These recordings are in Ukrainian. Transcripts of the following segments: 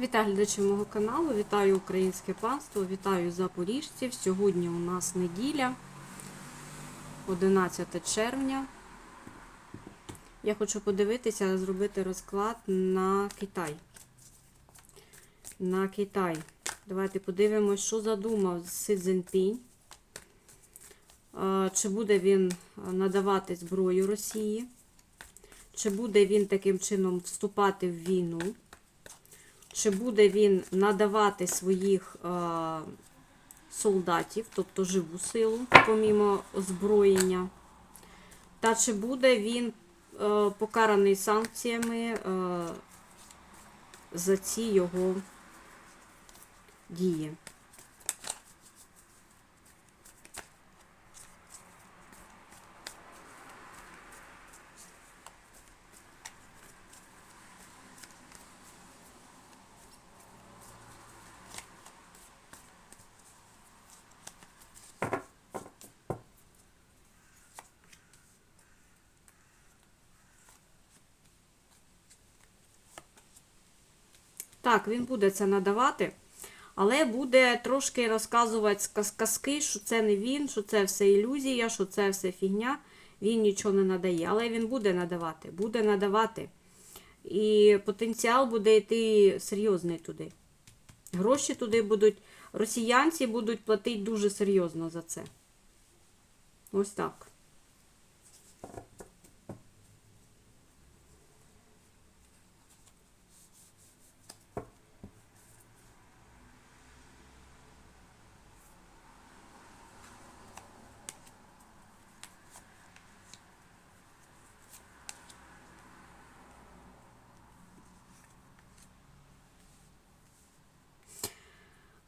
Вітаю глядачів мого каналу, вітаю українське панство, вітаю запоріжців. Сьогодні у нас неділя, 11 червня. Я хочу подивитися, зробити розклад на Китай. На Китай. Давайте подивимось, що задумав Си Цзіньпінь. Чи буде він надавати зброю Росії? Чи буде він таким чином вступати в війну? Чи буде він надавати своїх е, солдатів, тобто живу силу, помімо озброєння? Та чи буде він е, покараний санкціями е, за ці його дії? Так, він буде це надавати, але буде трошки розказувати казки, що це не він, що це все ілюзія, що це все фігня. Він нічого не надає. Але він буде надавати, буде надавати. І потенціал буде йти серйозний туди. Гроші туди будуть, росіянці будуть платити дуже серйозно за це. Ось так.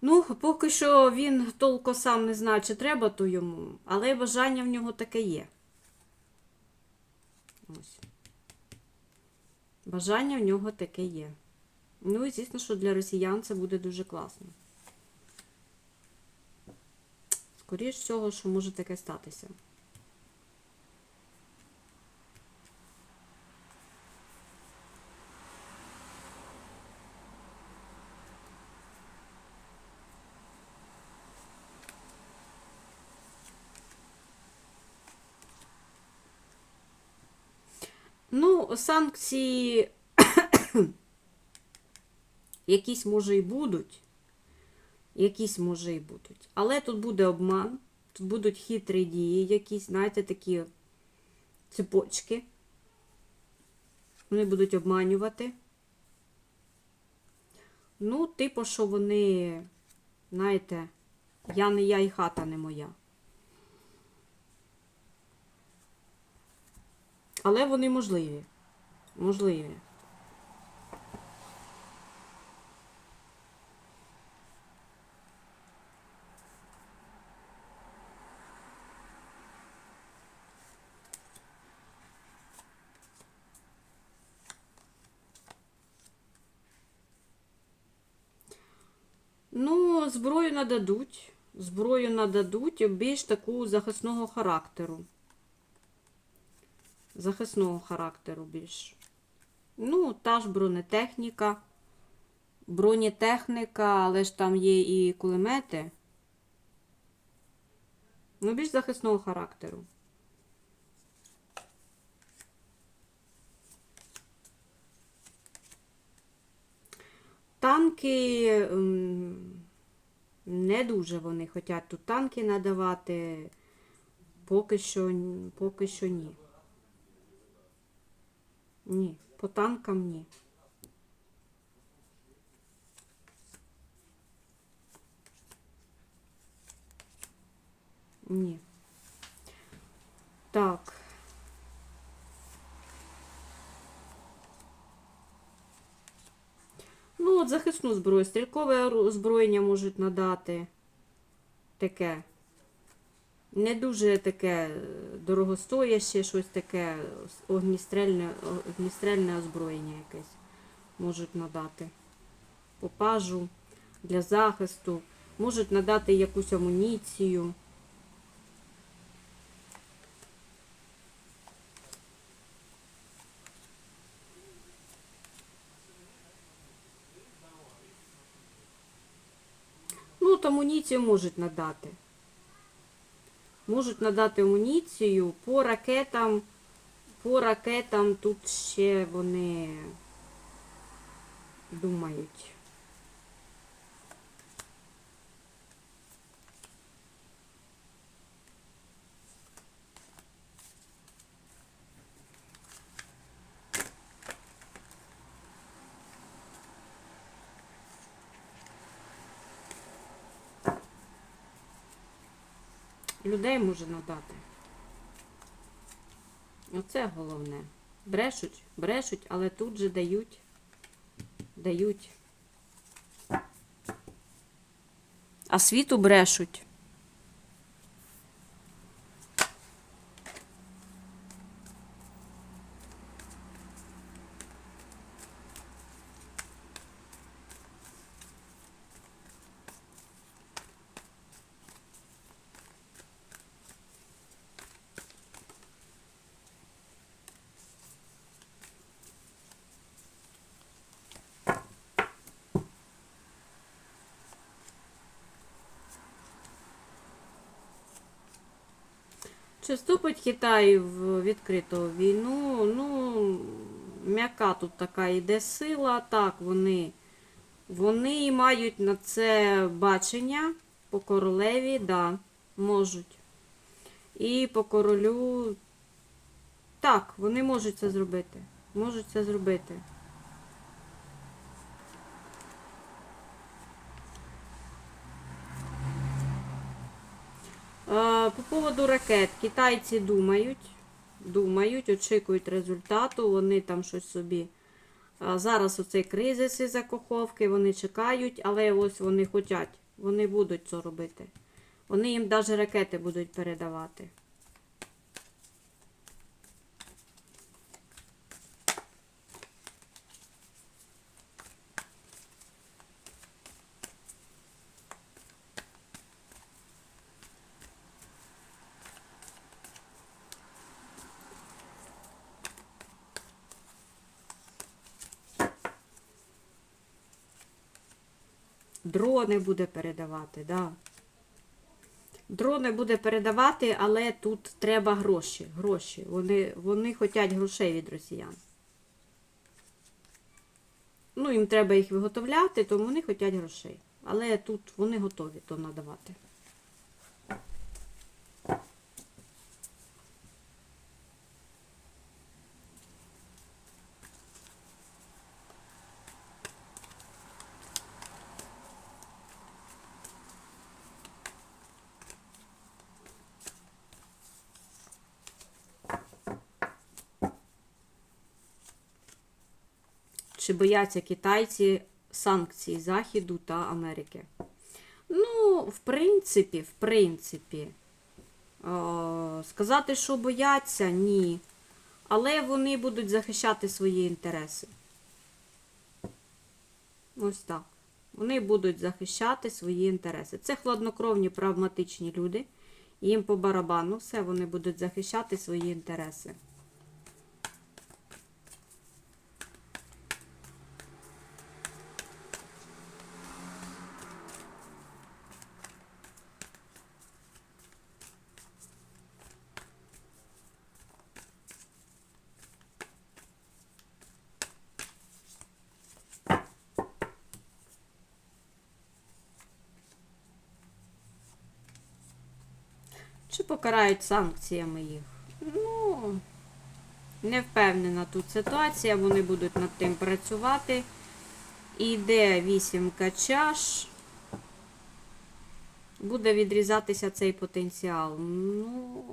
Ну, поки що він толко сам не знає, чи треба то йому, але бажання в нього таке є. Ось. Бажання в нього таке є. Ну і звісно, що для росіян це буде дуже класно. Скоріше всього, що може таке статися. Ну, санкції якісь може і будуть. Якісь може і будуть. Але тут буде обман, тут будуть хитрі дії, якісь, знаєте, такі цепочки. Вони будуть обманювати. Ну, типу, що вони, знаєте, я не я і хата не моя. Але вони можливі. Можливі. Ну, зброю нададуть. Зброю нададуть більш таку захисного характеру захисного характеру більш. Ну, та ж бронетехніка. Бронетехніка, але ж там є і кулемети. Ну, більш захисного характеру. Танки не дуже вони хочуть тут танки надавати. Поки що, поки що ні. Ні, по танкам ні. Ні. Так. Ну, от захисну зброю, стрілкове ору- озброєння можуть надати. Таке. Не дуже таке е, дорогостояще, щось таке огністрельне, огністрельне озброєння якесь можуть надати. Попажу для захисту, можуть надати якусь амуніцію. тут амуніцію можуть надати. Можуть надати амуніцію по ракетам. По ракетам тут ще вони думають. Людей може надати. Оце головне. Брешуть, брешуть, але тут же дають. Дають. А світу брешуть. Чи вступить Китай в відкриту війну? Ну, м'яка тут така йде сила. Так, вони, вони мають на це бачення по королеві, да, можуть. І по королю. Так, вони можуть це зробити. Можуть це зробити. Е, По поводу ракет, китайці думають, думають, очікують результату, вони там щось собі. е, Зараз оцей кризис із закоховки, вони чекають, але ось вони хочуть, вони будуть це робити. Вони їм навіть ракети будуть передавати. Дрони буде передавати, да. Дрони буде передавати, але тут треба гроші. гроші. Вони, вони хочуть грошей від росіян. Ну, їм треба їх виготовляти, тому вони хочуть грошей. Але тут вони готові то надавати. Чи бояться китайці санкцій Заходу та Америки? Ну, в принципі, в принципі, е, сказати, що бояться, ні. Але вони будуть захищати свої інтереси. Ось так. Вони будуть захищати свої інтереси. Це хладнокровні, прагматичні люди. Їм по барабану все, вони будуть захищати свої інтереси. Чи покарають санкціями їх? Ну, не впевнена тут ситуація, вони будуть над тим працювати. Іде вісімка чаш. Буде відрізатися цей потенціал. Ну.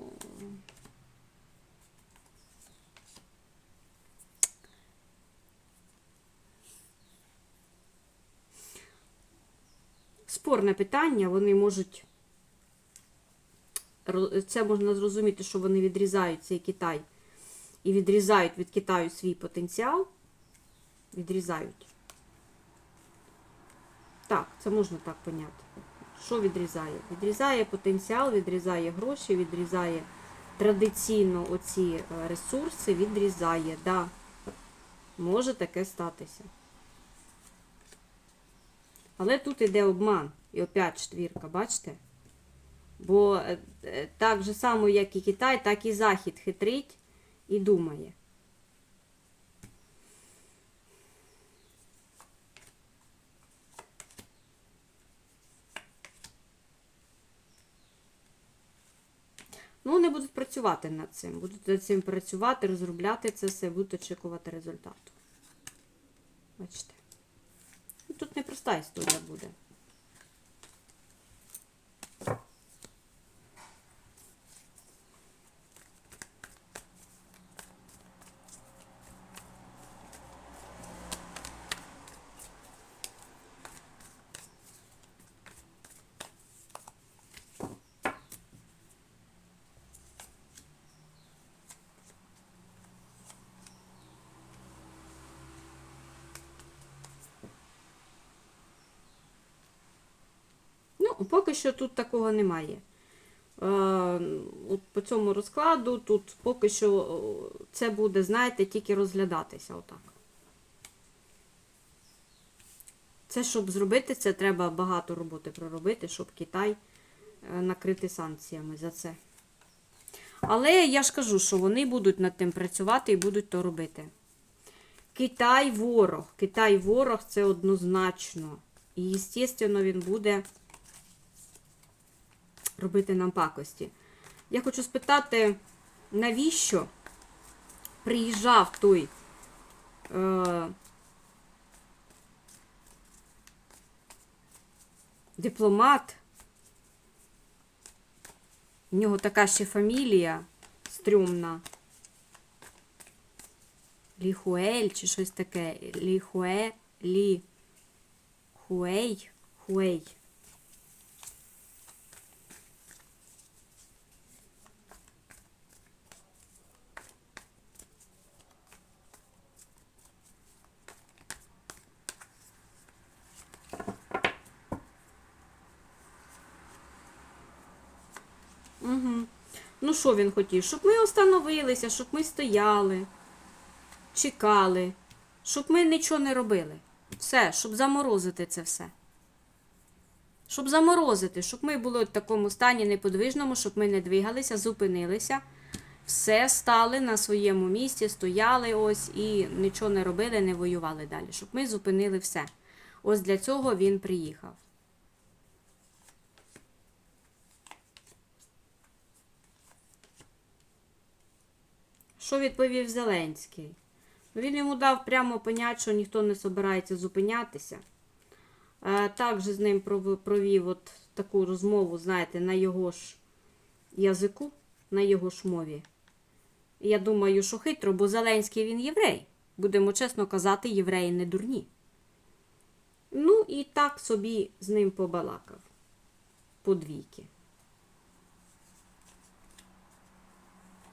Спорне питання, вони можуть це можна зрозуміти, що вони відрізають цей Китай і відрізають від Китаю свій потенціал. Відрізають. Так, це можна так поняти. Що відрізає? Відрізає потенціал, відрізає гроші, відрізає традиційно оці е, ресурси, відрізає. Да. Може таке статися. Але тут іде обман. І опять четвірка, бачите? Бо е, е, так же само, як і Китай, так і Захід хитрить і думає. Ну, вони будуть працювати над цим. Будуть над цим працювати, розробляти це все, будуть очікувати результату. Бачите? Ну, Тут непроста історія буде. Ну, поки що тут такого немає. Е, от по цьому розкладу тут поки що це буде, знаєте, тільки розглядатися отак. Це, щоб зробити це, треба багато роботи проробити, щоб Китай е, накрити санкціями за це. Але я ж кажу, що вони будуть над тим працювати і будуть то робити. Китай ворог. Китай ворог це однозначно. І, звісно, він буде робити нам пакості. Я хочу спитати, навіщо приїжджав той е, дипломат? У нього така ще фамілія стрьомна. Ліхуель чи щось таке. Ліхуе, лі. Хуей. Хуей. Ну, що він хотів? Щоб ми остановилися, щоб ми стояли, чекали, щоб ми нічого не робили. Все, щоб заморозити це все. Щоб заморозити, щоб ми були в такому стані неподвижному, щоб ми не двигалися, зупинилися, все стали на своєму місці, стояли ось і нічого не робили, не воювали далі. Щоб ми зупинили все. Ось для цього він приїхав. Що відповів Зеленський? Ну, Він йому дав прямо понять, що ніхто не збирається зупинятися. Е, Також з ним провів от таку розмову, знаєте, на його ж язику, на його ж мові. Я думаю, що хитро, бо Зеленський він єврей. Будемо чесно казати, євреї не дурні. Ну і так собі з ним побалакав. Подвійки.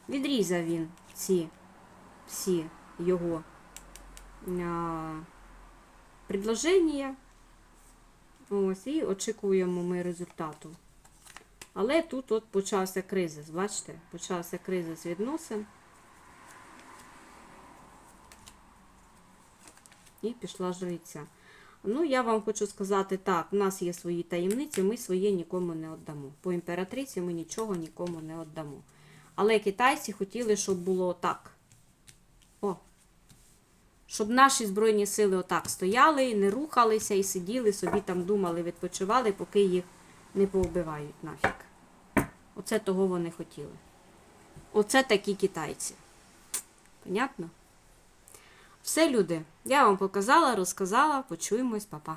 Відрізав він ці всі його а, предложення. Ось, і очікуємо ми результату. Але тут от почався кризис, бачите? Почався кризис відносин. І пішла жриця. Ну, я вам хочу сказати так, у нас є свої таємниці, ми свої нікому не віддамо. По імператриці ми нічого нікому не віддамо. Але китайці хотіли, щоб було так. О. Щоб наші Збройні сили отак стояли, не рухалися і сиділи, собі там думали, відпочивали, поки їх не повбивають нафіг. Оце того вони хотіли. Оце такі китайці. Понятно? Все, люди, я вам показала, розказала, почуємось, па-па.